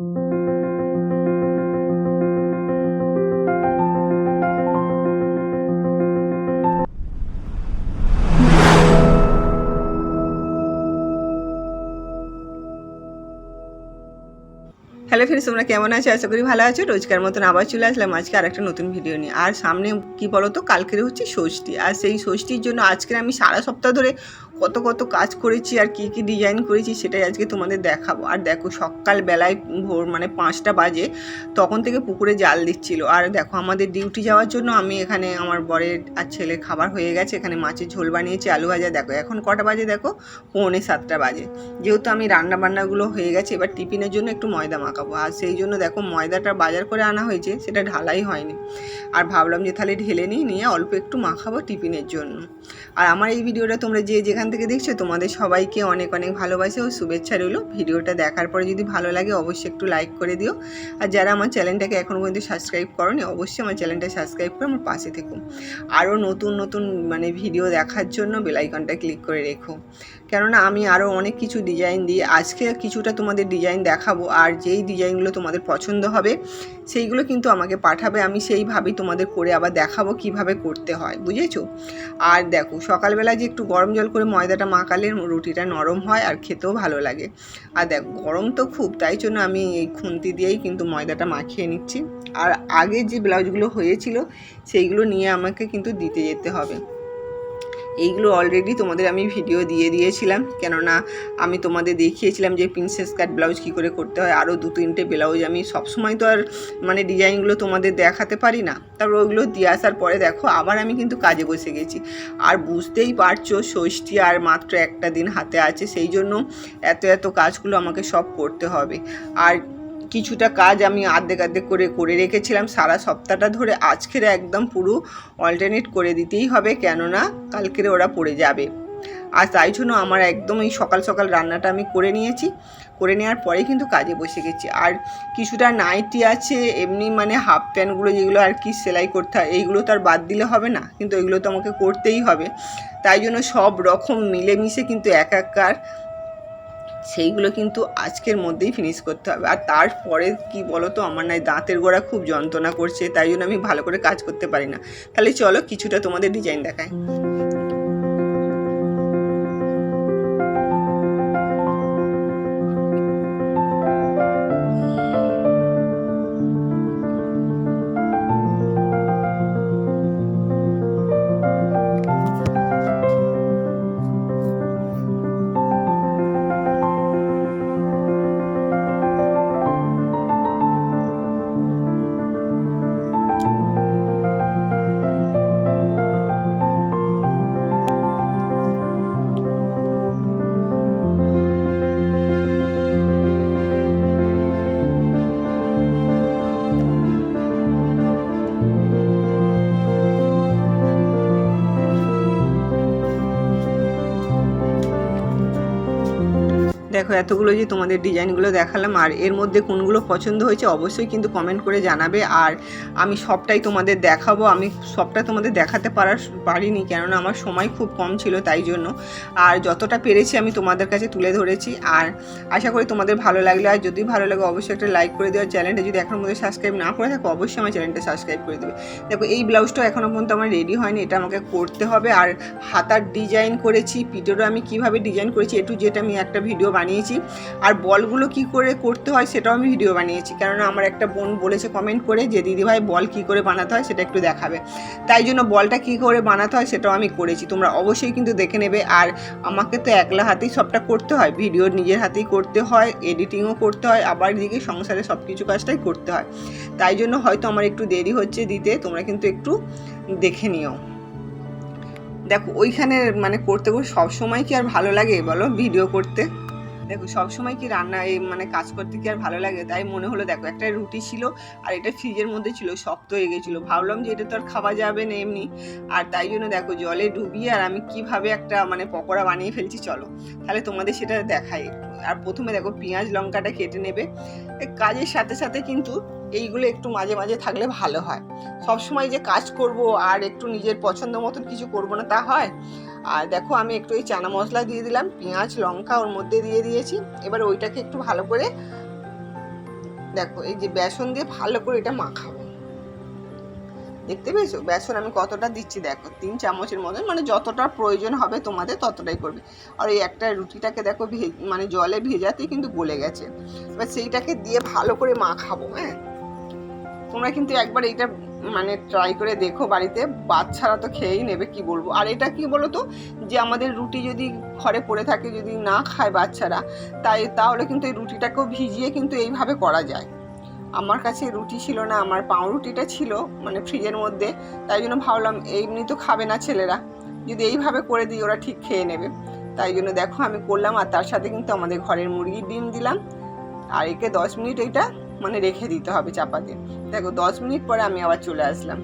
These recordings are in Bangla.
হ্যালো ফ্রেন্ডস তোমরা কেমন আছো? আশা করি ভালো আছো। রোজকার মতন আবার চলে আসলাম আজকে আর একটা নতুন ভিডিও নিয়ে। আর সামনে কি বলো তো কালকের হচ্ছে ষষ্ঠী। আর সেই ষষ্ঠীর জন্য আজকে আমি সারা সপ্তাহ ধরে কত কত কাজ করেছি আর কি কি ডিজাইন করেছি সেটাই আজকে তোমাদের দেখাবো। আর দেখো সকালবেলায় ভোর মানে পাঁচটা বাজে, তখন থেকে পুকুরে জাল দিচ্ছিল। আর দেখো আমাদের ডিউটি যাওয়ার জন্য আমি এখানে আমার বরের আর ছেলে খাবার হয়ে গেছে, এখানে মাছের ঝোল বানিয়েছি, আলু ভাজা। দেখো এখন কটা বাজে দেখো? পৌনে সাতটা বাজে। যেহেতু আমি রান্না বান্নাগুলো হয়ে গেছে, এবার টিফিনের জন্য একটু ময়দা মাখাবো। আর সেই জন্য দেখো ময়দাটা বাজার করে আনা হয়েছে, সেটা ঢালাই হয়নি। আর ভাবলাম যে তাহলে ঢেলে নিই নিয়ে অল্প একটু মাখাবো টিফিনের জন্য। আর আমার এই ভিডিওটা তোমরা যে যেখান থেকে দেখছ, তোমাদের সবাইকে অনেক অনেক ভালোবাসে ও শুভেচ্ছা রইল। ভিডিওটা দেখার পরে যদি ভালো লাগে, অবশ্যই একটু লাইক করে দিও। আর যারা আমার চ্যানেলটাকে এখনও পর্যন্ত সাবস্ক্রাইব করনি, অবশ্যই আমার চ্যানেলটা সাবস্ক্রাইব করে আমার পাশে থেকো। আরও নতুন নতুন মানে ভিডিও দেখার জন্য বেলাইকনটা ক্লিক করে রেখো। কেননা আমি আরও অনেক কিছু ডিজাইন দিই আজকে কিছুটা তোমাদের ডিজাইন দেখাবো, আর যেই ডিজাইনগুলো তোমাদের পছন্দ হবে, সেইগুলো কিন্তু আমাকে পাঠাবে, আমি সেইভাবেই তোমাদের করে আবার দেখাবো কীভাবে করতে হয়, বুঝেছ? আর দেখো সকালবেলা যে একটু গরম জল করে ময়দাটা মাখালে রুটিটা নরম হয় আর খেতেও ভালো লাগে। আর দেখ, গরম তো খুব, তাই জন্য আমি এই খুন্তি দিয়েই কিন্তু ময়দাটা মাখিয়ে নিচ্ছি। আর আগে যে ব্লাউজগুলো হয়েছিল, সেইগুলো নিয়ে আমাকে কিন্তু দিতে যেতে হবে। এইগুলো অলরেডি তোমাদের আমি ভিডিও দিয়ে দিয়েছিলাম। কেননা আমি তোমাদের দেখিয়েছিলাম যে প্রিন্সেস কাট ব্লাউজ কী করে করতে হয়। আরও দু তিনটে ব্লাউজ আমি সবসময় তো আর মানে ডিজাইনগুলো তোমাদের দেখাতে পারি না। তারপর ওইগুলো দিয়ে আসার পরে দেখো, আবার আমি কিন্তু কাজে বসে গেছি। আর বুঝতেই পারছ, ষষ্ঠী আর মাত্র একটা দিন হাতে আছে। সেই জন্য এত এত কাজগুলো আমাকে সব করতে হবে। আর কিছুটা কাজ আমি আর্ধেক আর্ধেক করে করে রেখেছিলাম। সারা সপ্তাহটা ধরে আজকের একদম পুরো অল্টারনেট করে দিতেই হবে, কেননা কালকেরে ওরা পড়ে যাবে। আর তাই জন্য আমার একদম এই সকাল সকাল রান্নাটা আমি করে নিয়েছি। করে নেওয়ার পরে কিন্তু কাজে বসে গেছি। আর কিছুটা নাইটি আছে, এমনি মানে হাফ প্যান্টগুলো যেগুলো আর কি সেলাই করতে হয়, এইগুলো তো আর বাদ দিলে হবে না, কিন্তু এগুলো তো আমাকে করতেই হবে। তাই জন্য সব রকম মিলেমিশে কিন্তু এক একার সেইগুলো কিন্তু আজকের মধ্যেই ফিনিশ করতে হবে। আর তারপরে কি বলো তো আমার নাই দাঁতের গোড়া খুব যন্ত্রণা করছে, তাই জন্য আমি ভালো করে কাজ করতে পারি না। তাহলে চলো কিছুটা তোমাদের ডিজাইন দেখায় দেখো, এতগুলো যে তোমাদের ডিজাইনগুলো দেখালাম, আর এর মধ্যে কোনগুলো পছন্দ হয়েছে অবশ্যই কিন্তু কমেন্ট করে জানাবে। আর আমি সবটাই তোমাদের দেখাবো। আমি সবটা তোমাদের দেখাতে পারার পারিনি, কেননা আমার সময় খুব কম ছিল তাই জন্য। আর যতটা পেরেছি আমি তোমাদের কাছে তুলে ধরেছি। আর আশা করি তোমাদের ভালো লাগলে। আর যদি ভালো লাগে, অবশ্যই একটা লাইক করে দেওয়ার চ্যানেলটা যদি এখনও মধ্যে সাবস্ক্রাইব না করে থাকো, অবশ্যই আমার চ্যানেলটা সাবস্ক্রাইব করে দেবে। দেখো, এই ব্লাউজটা এখনও পর্যন্ত আমার রেডি হয়নি। এটা আমাকে করতে হবে। আর হাতার ডিজাইন করেছি। পিঠেরও আমি কীভাবে ডিজাইন করেছি এটু যেটা আমি একটা ভিডিও বানিয়েছি আর বলগুলো কি করে করতে হয় সেটাও আমি ভিডিও বানিয়েছি। কেননা আমার একটা বোন বলেছে কমেন্ট করে যে, দিদিভাই, বল কি করে বানাতে হয় সেটা একটু দেখাবে। তাই জন্য বলটা কি করে বানাতে হয় সেটাও আমি করেছি। তোমরা অবশ্যই কিন্তু দেখে নেবে। আর আমাকে তো একলা হাতেই সবটা করতে হয়। ভিডিও নিজের হাতেই করতে হয় এডিটিংও করতে হয়, আবার এদিকে সংসারে সব কিছু কাজটাই করতে হয়। তাই জন্য হয়তো আমার একটু দেরি হচ্ছে দিতে। তোমরা কিন্তু একটু দেখে নিও। দেখো, ওইখানে মানে করতে করতে সবসময় কি আর ভালো লাগে বলো? ভিডিও করতে। দেখো, সবসময় কি রান্না এই মানে কাজ করতে কি আর ভালো লাগে? তাই মনে হলো, দেখো একটা রুটি ছিল আর এটা ফ্রিজের মধ্যে ছিল, শক্ত হয়ে গেছিল। ভাবলাম যে এটা তো আর খাওয়া যাবে না এমনি। আর তাই জন্য দেখো, জলে ডুবিয়ে আর আমি কীভাবে একটা মানে পকোড়া বানিয়ে ফেলছি, চলো। তাহলে তোমাদের সেটা দেখাই। আর প্রথমে দেখো, পেঁয়াজ লঙ্কাটা কেটে নেবে। কাজের সাথে সাথে কিন্তু এইগুলো একটু মাঝে মাঝে থাকলে ভালো হয়। সব সময় যে কাজ করব আর একটু নিজের পছন্দ মতন কিছু করব না তা হয়। আর দেখো আমি একটু এই চানা মশলা দিয়ে দিলাম, পেঁয়াজ, লঙ্কা ওর মধ্যে দিয়ে দিয়েছি। এবার ওইটাকে একটু ভালো করে দেখো, এই যে বেসন দিয়ে ভালো করে এটা মাখাবো। দেখতে পেয়েছ? বেসন আমি কতটা দিচ্ছি দেখো, তিন চামচের মতন মানে যতটা প্রয়োজন হবে তোমাদের ততটাই করবে। আর এই একটা রুটিটাকে দেখো মানে জলে ভেজাতেই কিন্তু গলে গেছে। এবার সেইটাকে দিয়ে ভালো করে মাখাবো হ্যাঁ? তোমরা কিন্তু একবার এইটা মানে ট্রাই করে দেখো বাড়িতে। বাচ্চারা তো খেয়েই নেবে, কি বলব? আর এটা কি বলো তো যে আমাদের রুটি যদি ঘরে পড়ে থাকে, যদি না খায় বাচ্চারা তাই, তাহলে কিন্তু এই রুটিটাকেও ভিজিয়ে কিন্তু এইভাবে করা যায়। আমার কাছে রুটি ছিল না, আমার পাউরুটিটা ছিল মানে ফ্রিজের মধ্যে। তাই জন্য ভাবলাম, এমনি তো খাবে না ছেলেরা। যদি এইভাবে করে দিই, ওরা ঠিক খেয়ে নেবে। তাই জন্য দেখো, আমি করলাম, আর তার সাথে কিন্তু আমাদের ঘরের মুরগির ডিম দিলাম। আর একে দশ মিনিট এটা মানে রেখে দিতে হবে চাপাতে। দেখো, দশ মিনিট পরে আমি আবার চলে আসলাম।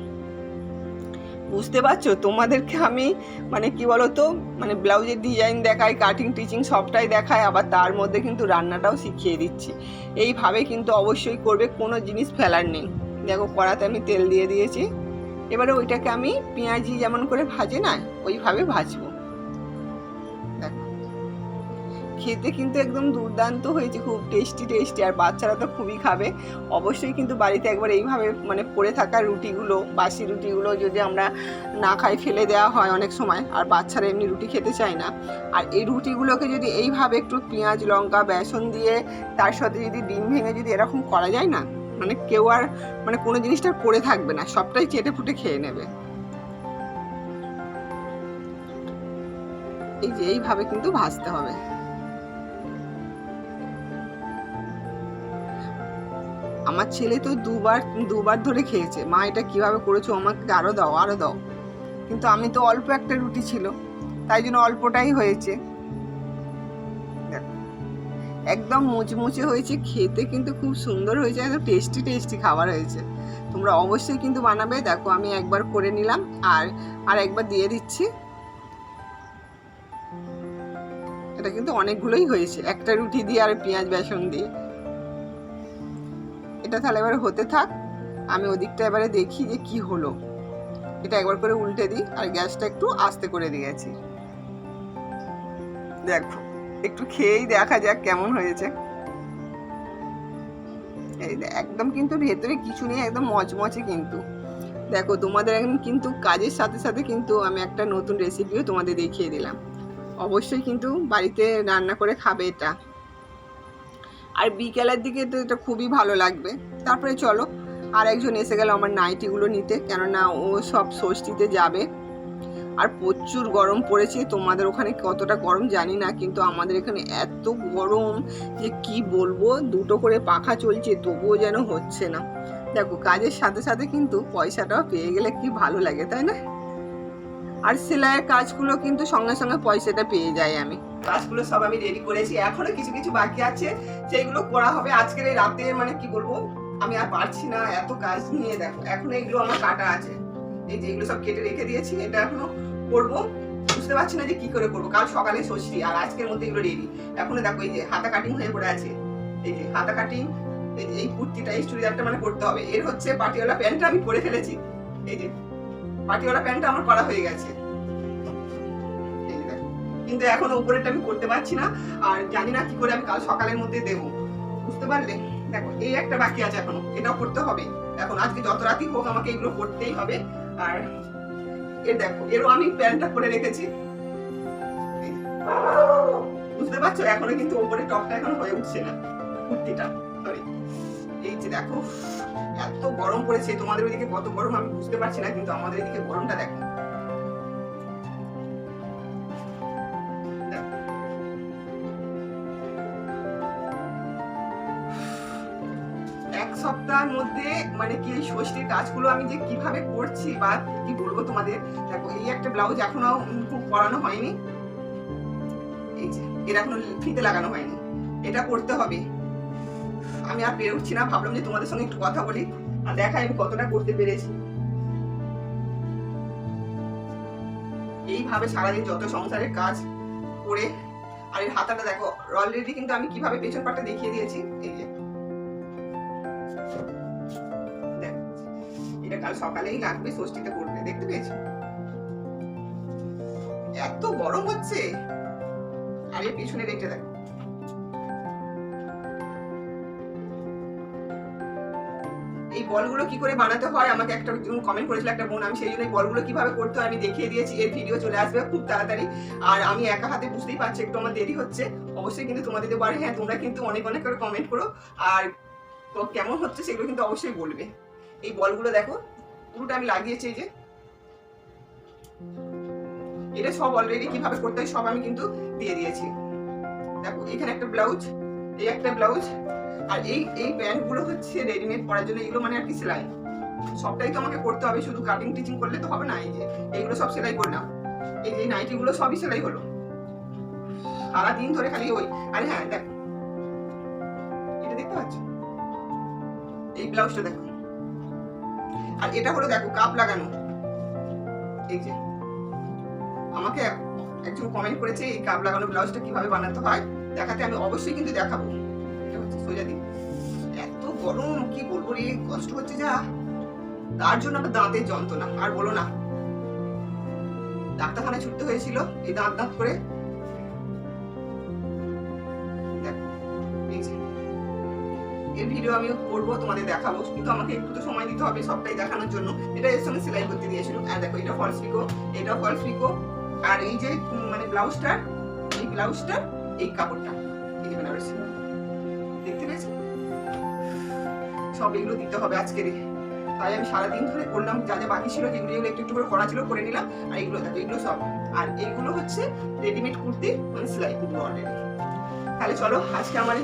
বুঝতে পারছ? তোমাদেরকে আমি মানে কি বলো তো মানে ব্লাউজের ডিজাইন দেখাই কাটিং টিচিং সবটাই দেখাই, আবার তার মধ্যে কিন্তু রান্নাটাও শিখিয়ে দিচ্ছি। এইভাবে কিন্তু অবশ্যই করবে, কোনো জিনিস ফেলার নেই। দেখো, কড়াতে আমি তেল দিয়ে দিয়েছি। এবারে ওইটাকে আমি পেঁয়াজি যেমন করে ভাজে না, ওইভাবে ভাজবো। খেতে কিন্তু একদম দুর্দান্ত হয়েছে, খুব টেস্টি টেস্টি আর বাচ্চারা তো খুবই খাবে। অবশ্যই কিন্তু বাড়িতে একবার এইভাবে মানে পড়ে থাকা রুটিগুলো, বাসি রুটিগুলো যদি আমরা না খাই, ফেলে দেওয়া হয় অনেক সময়, আর বাচ্চারা এমনি রুটি খেতে চায় না। আর এই রুটিগুলোকে যদি এইভাবে একটু পেঁয়াজ, লঙ্কা, বেসন দিয়ে তার সাথে যদি ডিম ভেঙে যদি এরকম করা যায় না মানে কেউ আর মানে কোনো জিনিসটা পড়ে থাকবে না, সবটাই চেটে ফুটে খেয়ে নেবে। এই যে এইভাবে কিন্তু ভাজতে হবে। আমার ছেলে তো দুবার দুবার ধরে খেয়েছে। মা, এটা কীভাবে করেছ? আমাকে আরও দাও আরও দাও। কিন্তু আমি তো অল্প একটা রুটি ছিল। তাই জন্য অল্পটাই হয়েছে। একদম মুচমুচে হয়েছে। খেতে কিন্তু খুব সুন্দর হয়েছে। একদম টেস্টি টেস্টি খাবার হয়েছে। তোমরা অবশ্যই কিন্তু বানাবে। দেখো, আমি একবার করে নিলাম। আর আর একবার দিয়ে দিচ্ছি। এটা কিন্তু অনেকগুলোই হয়েছে। একটা রুটি দিয়ে আর পেঁয়াজ, বেসন দিয়ে। এটা তাহলে এবারে হতে থাক। আমি ওদিকটা এবারে দেখি যে কি হলো। এটা একবার করে উল্টে দিই আর গ্যাসটা একটু আস্তে করে দিয়েছি দেখো, একটু খেয়েই দেখা যাক কেমন হয়েছে। একদম কিন্তু ভেতরে কিছু নেই, একদম মচমচে কিন্তু। দেখো, তোমাদের এখন কিন্তু কাজের সাথে সাথে কিন্তু আমি একটা নতুন রেসিপিও তোমাদের দেখিয়ে দিলাম। অবশ্যই কিন্তু বাড়িতে রান্না করে খাবে এটা। আর বিকেলের দিকে তো এটা খুবই ভালো লাগবে। তারপরে চলো আর একজন এসে গেল আমার নাইটিগুলো নিতে, কেননা ও সব ষষ্ঠীতে যাবে। আর প্রচুর গরম পড়েছে, তোমাদের ওখানে কতটা গরম জানি না, কিন্তু আমাদের এখানে এত গরম যে কি বলব, দুটো করে পাখা চলছে, তবুও যেন হচ্ছে না। দেখো, কাজের সাথে সাথে কিন্তু পয়সাটাও পেয়ে গেলে কি ভালো লাগে, তাই না? আর সেলাইয়ের কাজগুলো কিন্তু সঙ্গে সঙ্গে পয়সাটা পেয়ে যাই আমি। কাজগুলো সব আমি রেডি করেছি, এখনও কিছু কিছু বাকি আছে। সেইগুলো করা হবে আজকের এই রাতে মানে কি বলব, আমি আর পারছি না এত কাজ নিয়ে। দেখো, এখন এগুলো আমার কাটা আছে। এই যে এগুলো সব কেটে রেখে দিয়েছি, এটা এখনও করব। বুঝতে পারছি না যে কি করে করব। কাল সকালে ষষ্ঠী আর আজকের মধ্যে এগুলো রেডি এখনও দেখো এই যে হাতা কাটিং হয়ে পড়ে আছে। এই যে হাতা কাটিং এই যে এই কুর্তিটা, এই চুড়িদারটা মানে করতে হবে। এর হচ্ছে পাটিওয়ালা প্যান্টটা আমি পরে ফেলেছি। এই যে পাটিওয়ালা প্যান্টটা আমার করা হয়ে গেছে। কিন্তু এখন উপরেরটা আমি করতে পারছি না, আর জানি না কি করে আমি কাল সকালের মধ্যে দেব। বুঝতে পারলে? দেখো, এই একটা বাকি আছে এখনও, এটাও করতে হবে। এখন আজকে যত রাতই হোক আমাকে এগুলো করতেই হবে। আর এ দেখো, এরও আমি প্যান্টটা করে রেখেছি। বুঝতে পারছ? এখনও কিন্তু উপরে টপটা এখনও হয়ে উঠছে না, কুর্তিটা সরি এই যে দেখো, এত গরম পড়েছে, তোমাদের ওইদিকে কত গরম আমি বুঝতে পারছি না, কিন্তু আমাদের এদিকে গরমটা দেখো। এক মধ্যে মানে কি ষষ্ঠীর কাজগুলো আমি যে কীভাবে করছি বা কি বলব তোমাদের? দেখো, এই একটা ব্লাউজ এখনও খুব পরানো হয়নি। এই যে, এর এখনও ফিতে লাগানো হয়নি। এটা করতে হবে। আমি আর পেরে উঠছি না, ভাবলাম যে তোমাদের সঙ্গে একটু কথা বলি আর দেখাই আমি কতটা করতে পেরেছি। এইভাবে সারাদিন যত সংসারের কাজ করে, আর এর হাতাটা দেখো অলরেডি কিন্তু আমি কীভাবে পেছন পাটটা দেখিয়ে দিয়েছি, এই যে। এটা কাল সকালেই লাগবে ষষ্ঠীতে করবে, দেখতে পেয়েছ? এত গরম হচ্ছে। আর, পিছনে রেখে দেখো। এই বলগুলো কি করে বানাতে হয়? আমাকে একটা কমেন্ট করেছিল একটা বোন, আমি সেই জন্য বলগুলো কীভাবে করতে হয় আমি দেখিয়ে দিয়েছি, এর ভিডিও চলে আসবে খুব তাড়াতাড়ি। আর আমি একা হাতে বুঝতেই পারছি, একটু আমার দেরি হচ্ছে। অবশ্যই কিন্তু তোমাদের দেবো হ্যাঁ তোমরা কিন্তু অনেক অনেক করে কমেন্ট করো। আর তো কেমন হচ্ছে সেগুলো কিন্তু অবশ্যই বলবে। এই বলগুলো দেখো, পুরোটা আমি লাগিয়েছি এই যে। এটা সব অলরেডি কীভাবে করতে হয় সব আমি কিন্তু দিয়ে দিয়েছি। দেখো, এখানে একটা ব্লাউজ, এই একটা ব্লাউজ, আর এই এই প্যান্টগুলো হচ্ছে রেডিমেড পরার জন্য, এগুলো মানে আর কি সেলাই। সবটাই তো আমাকে করতে হবে, শুধু কাটিং টিচিং করলে তো হবে না, এই যে এইগুলো সব সেলাই করলাম। এই যে নাইটি গুলো সবই সেলাই হলো। সারা দিন ধরে খালি ওই, আরে হ্যাঁ দেখ। এটা দেখতে পাচ্ছ? এই ব্লাউজটা দেখো। আর এটা হলো দেখো কাপ লাগানো। এই যে। আমাকে একজন কমেন্ট করেছে, এই কাপ লাগানো ব্লাউজটা কীভাবে বানাতে হয়? দেখাতে আমি অবশ্যই কিন্তু দেখাবো। এটা সোজা দিক। এত গরম, কি বলব রে, কষ্ট হচ্ছে যা। তার জন্য আমার দাঁতের যন্ত্রণা, আর বলো না। ডাক্তারখানায় ছুটতে হয়েছিল, এই দাঁত দাঁত করে। ভিডিও আমি করব, তোমাদের দেখাবো। কিন্তু আমাকে একটু তো সময় দিতে হবে সবটাই দেখানোর জন্য। এটা এর সঙ্গে সেলাই করতে দিয়েছিল আর দেখো, এটা ফলস পিকো এটা ফলস পিকো আর এই যে মানে ব্লাউজটা, এই ব্লাউজটা, এই কাপড়টা। দেখতে পেয়েছ? সব এগুলো দিতে হবে আজকেরই। তাই আমি সারাদিন ধরে করলাম। যা যা বাকি ছিল যেগুলো যেগুলো একটু একটু করে করা ছিল, করে নিলাম। আর এগুলো দেখো, এগুলো সব। আর এইগুলো হচ্ছে রেডিমেড কুর্তি মানে সেলাই কুর্তি অলরেডি তাহলে চলো, আজকে আমার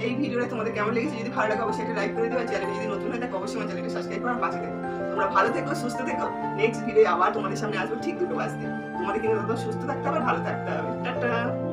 এই- ভিডিওটা তোমাদের কেমন লেগেছে? যদি ভালো লাগে অবশ্যই একটা লাইক করে আর চ্যানেলে যদি নতুন হয়ে থাকে, অবশ্যই আমার চ্যানেলটা সাবস্ক্রাইব করার পাশে থেকো। তোমরা ভালো থেকো, সুস্থ থেকো। নেক্সট ভিডিও আবার তোমাদের সামনে আসবে ঠিক দুটো বাজতে। তোমাদের কিন্তু সুস্থ থাকতে হবে, ভালো থাকতে হবে। টাটা!